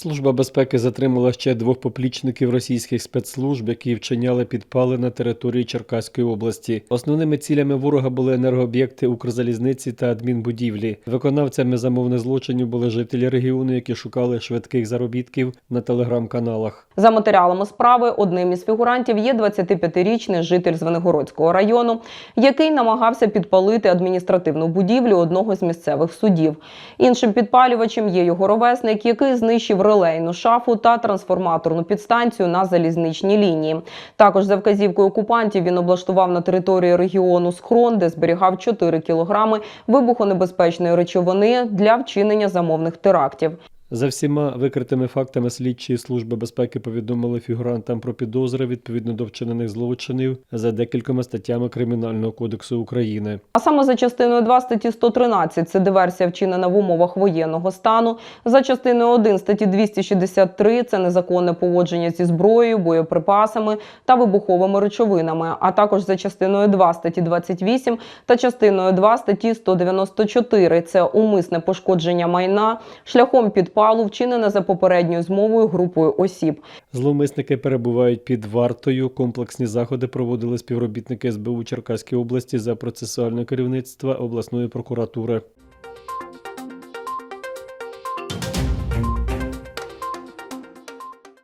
Служба безпеки затримала ще двох поплічників російських спецслужб, які вчиняли підпали на території Черкаської області. Основними цілями ворога були енергооб'єкти Укрзалізниці та адмінбудівлі. Виконавцями замовних злочинів були жителі регіону, які шукали швидких заробітків на телеграм-каналах. За матеріалами справи одним із фігурантів є 25-річний житель Звенигородського району, який намагався підпалити адміністративну будівлю одного з місцевих судів. Іншим підпалювачем є його ровесник, який знищив релейну шафу та трансформаторну підстанцію на залізничній лінії. Також за вказівкою окупантів він облаштував на території регіону схрон, де зберігав 4 кілограми вибухонебезпечної речовини для вчинення замовних терактів. За всіма викритими фактами слідчі служби безпеки повідомили фігурантам про підозри відповідно до вчинених злочинів за декількома статтями Кримінального кодексу України. А саме за частиною 2 статті 113 – це диверсія вчинена в умовах воєнного стану. За частиною 1 статті 263 – це незаконне поводження зі зброєю, боєприпасами та вибуховими речовинами. А також за частиною 2 статті 28 та частиною 2 статті 194 – це умисне пошкодження майна шляхом підпалу, вчинена за попередньою змовою групою осіб. Зловмисники перебувають під вартою. Комплексні заходи проводили співробітники СБУ Черкаської області за процесуальне керівництва обласної прокуратури.